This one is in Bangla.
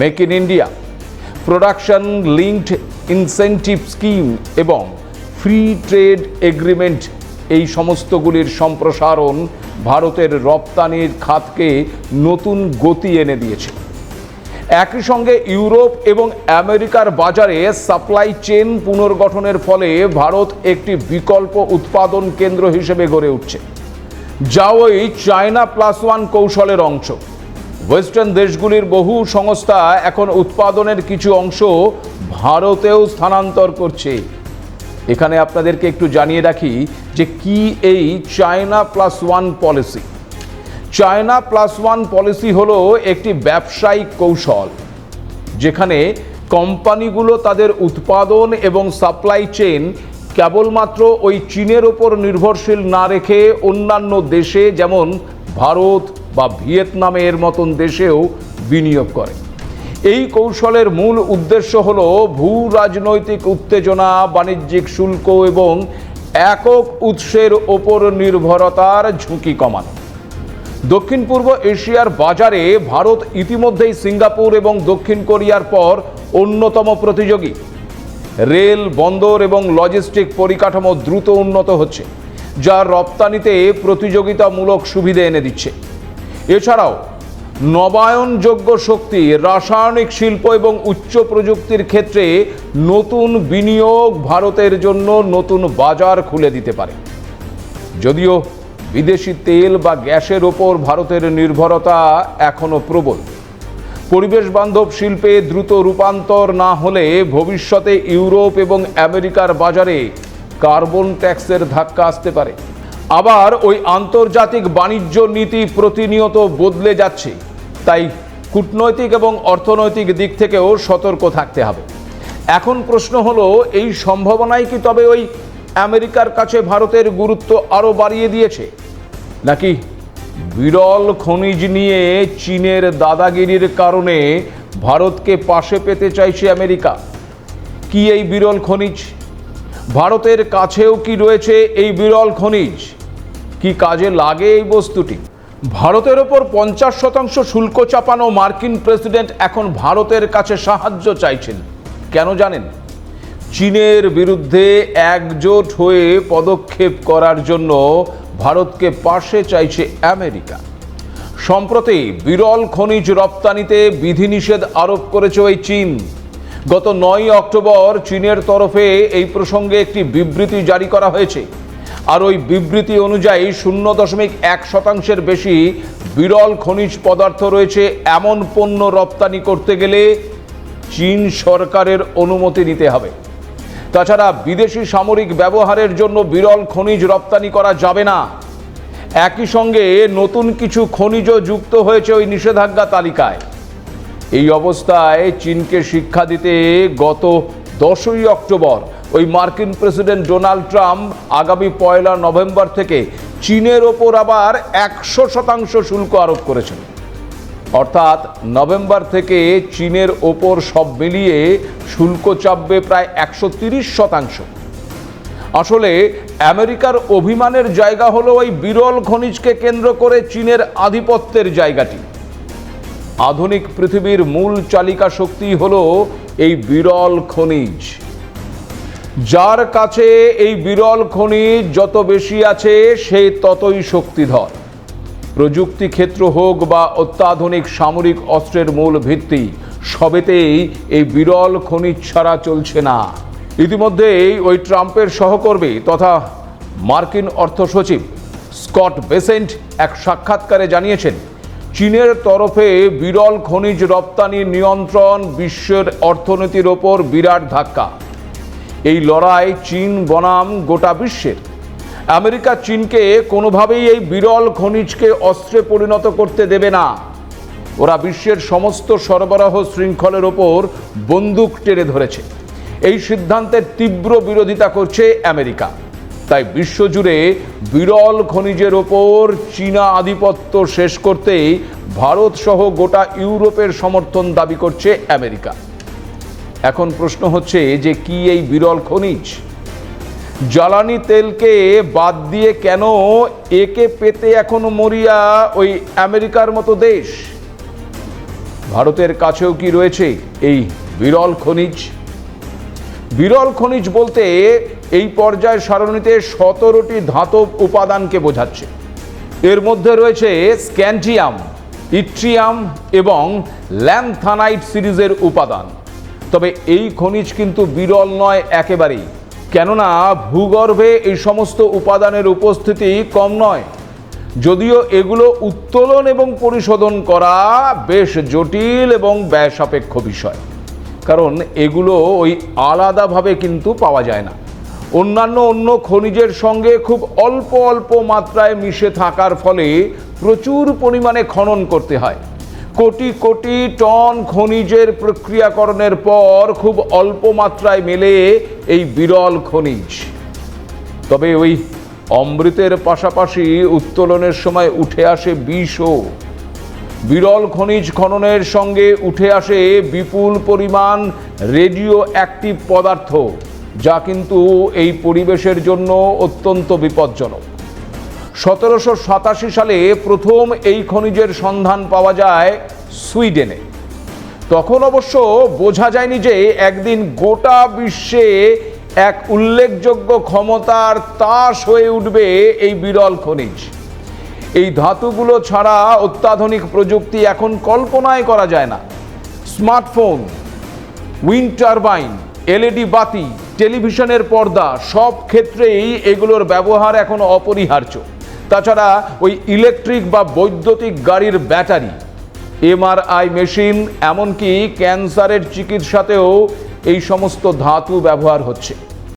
Make in India, production linked incentive scheme এবং ফ্রি ট্রেড এগ্রিমেন্ট, এই সমস্তগুলির সম্প্রসারণ ভারতের রপ্তানির খাতকে নতুন গতি এনে দিয়েছে। একই সঙ্গে ইউরোপ এবং আমেরিকার বাজারে সাপ্লাই চেন পুনর্গঠনের ফলে ভারত একটি বিকল্প উৎপাদন কেন্দ্র হিসেবে গড়ে উঠছে, যা ওই চায়না প্লাস ওয়ান কৌশলের অংশ। ওয়েস্টার্ন দেশগুলির বহু সংস্থা এখন উৎপাদনের কিছু অংশ ভারতেও স্থানান্তর করছে। এখানে আপনাদেরকে একটু জানিয়ে রাখি যে কি এই China plus one policy China plus one policy হলো একটি ব্যবসায়িক কৌশল, যেখানে কোম্পানিগুলো তাদের উৎপাদন এবং সাপ্লাই চেন কেবলমাত্র ওই চীনের ওপর নির্ভরশীল না রেখে অন্যান্য দেশে, যেমন ভারত বা ভিয়েতনামের মতন দেশেও বিনিয়োগ করে। এই কৌশলের মূল উদ্দেশ্য হল ভূ রাজনৈতিক উত্তেজনা, বাণিজ্যিক শুল্ক এবং একক উৎসের ওপর নির্ভরতার ঝুঁকি কমানো। দক্ষিণ পূর্ব এশিয়ার বাজারে ভারত ইতিমধ্যেই সিঙ্গাপুর এবং দক্ষিণ কোরিয়ার পর অন্যতম প্রতিযোগী। রেল, বন্দর এবং লজিস্টিক পরিকাঠামো দ্রুত উন্নত হচ্ছে, যা রপ্তানিতে প্রতিযোগিতামূলক সুবিধে এনে দিচ্ছে। এছাড়াও নবায়নযোগ্য শক্তি, রাসায়নিক শিল্প এবং উচ্চ প্রযুক্তির ক্ষেত্রে নতুন বিনিয়োগ ভারতের জন্য নতুন বাজার খুলে দিতে পারে। যদিও বিদেশি তেল বা গ্যাসের ওপর ভারতের নির্ভরতা এখনও প্রবল। পরিবেশ বান্ধব শিল্পে দ্রুত রূপান্তর না হলে ভবিষ্যতে ইউরোপ এবং আমেরিকার বাজারে কার্বন ট্যাক্সের ধাক্কা আসতে পারে। আবার ওই আন্তর্জাতিক বাণিজ্য নীতি প্রতিনিয়ত বদলে যাচ্ছে। তাই কূটনৈতিক এবং অর্থনৈতিক দিক থেকেও সতর্ক থাকতে হবে। এখন প্রশ্ন হলো, এই সম্ভাবনাই কি তবে ওই আমেরিকার কাছে ভারতের গুরুত্ব আরও বাড়িয়ে দিয়েছে? নাকি বিরল খনিজ নিয়ে চীনের দাদাগিরির কারণে ভারতকে পাশে পেতে চাইছে আমেরিকা? কি এই বিরল খনিজ? ভারতের কাছেও কি রয়েছে এই বিরল খনিজ? কি কাজে লাগে এই বস্তুটি? ভারতের ওপর পঞ্চাশ শতাংশ শুল্ক চাপানো মার্কিন প্রেসিডেন্ট এখন ভারতের কাছে সাহায্য চাইছেন। কেন জানেন? চীনের বিরুদ্ধে একজোট হয়ে পদক্ষেপ করার জন্য ভারতকে পাশে চাইছে আমেরিকা। সম্প্রতি বিরল খনিজ রপ্তানিতে বিধিনিষেধ আরোপ করেছে ওই চীন। গত নয় অক্টোবর চীনের তরফে এই প্রসঙ্গে একটি বিবৃতি জারি করা হয়েছে। আর ওই বিবৃতি অনুযায়ী শূন্য দশমিক এক শতাংশের বেশি বিরল খনিজ পদার্থ রয়েছে এমন পণ্য রপ্তানি করতে গেলে চীন সরকারের অনুমতি নিতে হবে। তাছাড়া বিদেশি সামরিক ব্যবহারের জন্য বিরল খনিজ রপ্তানি করা যাবে না। একই সঙ্গে নতুন কিছু খনিজ যুক্ত হয়েছে ওই নিষেধাজ্ঞা তালিকায়। এই অবস্থায় চীনকে শিক্ষা দিতে গত দশই অক্টোবর ওই মার্কিন প্রেসিডেন্ট ডোনাল্ড ট্রাম্প আগামী পয়লা নভেম্বর থেকে চীনের ওপর আবার একশো শতাংশ শুল্ক আরোপ করেছেন। অর্থাৎ নভেম্বর থেকে চীনের ওপর সব মিলিয়ে শুল্ক চাপবে প্রায় একশো শতাংশ। আসলে আমেরিকার অভিমানের জায়গা হলো ওই বিরল খনিজকে কেন্দ্র করে চীনের আধিপত্যের জায়গাটি। আধুনিক পৃথিবীর মূল চালিকা শক্তি হলো এই বিরল খনিজ। যার কাছে এই বিরল খনিজ যত বেশি আছে, সে ততই শক্তিধর। প্রযুক্তি ক্ষেত্র হোক বা অত্যাধুনিক সামরিক অস্ত্রের মূল ভিত্তি, সবেতেই এই বিরল খনিজ ছাড়া চলছে না। ইতিমধ্যেই ওই ট্রাম্পের সহকর্মী তথা মার্কিন অর্থ সচিব স্কট বেসেন্ট এক সাক্ষাৎকারে জানিয়েছেন, চীনের তরফে বিরল খনিজ রপ্তানি নিয়ন্ত্রণ বিশ্বের অর্থনীতির ওপর বিরাট ধাক্কা। এই লড়াই চীন বনাম গোটা বিশ্বের। আমেরিকা চীনকে কোনোভাবেই এই বিরল খনিজকে অস্ত্রে পরিণত করতে দেবে না। ওরা বিশ্বের সমস্ত সরবরাহ শৃঙ্খলের ওপর বন্দুক টেনে ধরেছে। এই সিদ্ধান্তের তীব্র বিরোধিতা করছে আমেরিকা। তাই বিশ্বজুড়ে বিরল খনিজের ওপর চীনা আধিপত্য শেষ করতেই ভারত সহ গোটা ইউরোপের সমর্থন দাবি করছে আমেরিকা। এখন প্রশ্ন হচ্ছে যে কি এই বিরল খনিজ? জ্বালানি তেলকে বাদ দিয়ে কেন একে পেতে এখন মরিয়া ওই আমেরিকার মতো দেশ? ভারতের কাছেও কি রয়েছে এই বিরল খনিজ? বিরল খনিজ বলতে এই পর্যায় সারণীতে সতেরোটি ধাতব উপাদানকে বোঝাচ্ছে। এর মধ্যে রয়েছে স্ক্যান্টিয়াম ইট্রিয়াম এবং ল্যান্থানাইট সিরিজের উপাদান। তবে এই খনিজ কিন্তু বিরল নয় একেবারেই। কেননা ভূগর্ভে এই সমস্ত উপাদানের উপস্থিতি কম নয়। যদিও এগুলো উত্তোলন এবং পরিশোধন করা বেশ জটিল এবং ব্যয় সাপেক্ষ বিষয়। কারণ এগুলো ওই আলাদাভাবে কিন্তু পাওয়া যায় না। অন্যান্য অন্য খনিজের সঙ্গে খুব অল্প অল্প মাত্রায় মিশে থাকার ফলে প্রচুর পরিমাণে খনন করতে হয়। কোটি কোটি টন খনিজের প্রক্রিয়াকরণের পর খুব অল্প মাত্রায় মেলে এই বিরল খনিজ। তবে ওই অমৃতের পাশাপাশি উত্তোলনের সময় উঠে আসে বিষও। বিরল খনিজ খননের সঙ্গে উঠে আসে বিপুল পরিমাণ রেডিও অ্যাক্টিভ পদার্থ, যা কিন্তু এই পরিবেশের জন্য অত্যন্ত বিপজ্জনক। সতেরোশো সাতাশি সালে প্রথম এই খনিজের সন্ধান পাওয়া যায় সুইডেনে। তখন অবশ্য বোঝা যায়নি যে একদিন গোটা বিশ্বে এক উল্লেখযোগ্য ক্ষমতার তাস হয়ে উঠবে এই বিরল খনিজ। এই ধাতুগুলো ছাড়া অত্যাধুনিক প্রযুক্তি এখন কল্পনায় করা যায় না। স্মার্টফোন, উইন্ড টারবাইন, এলইডি বাতি, টেলিভিশনের পর্দা সব ক্ষেত্রেই এগুলোর ব্যবহার এখন অপরিহার্য। তাছাড়া ওই ইলেকট্রিক বা বৈদ্যুতিক গাড়ির ব্যাটারি, এমআরআই মেশিন, এমনকি ক্যান্সারের চিকিৎসাতেও এই সমস্ত ধাতু ব্যবহার হচ্ছে।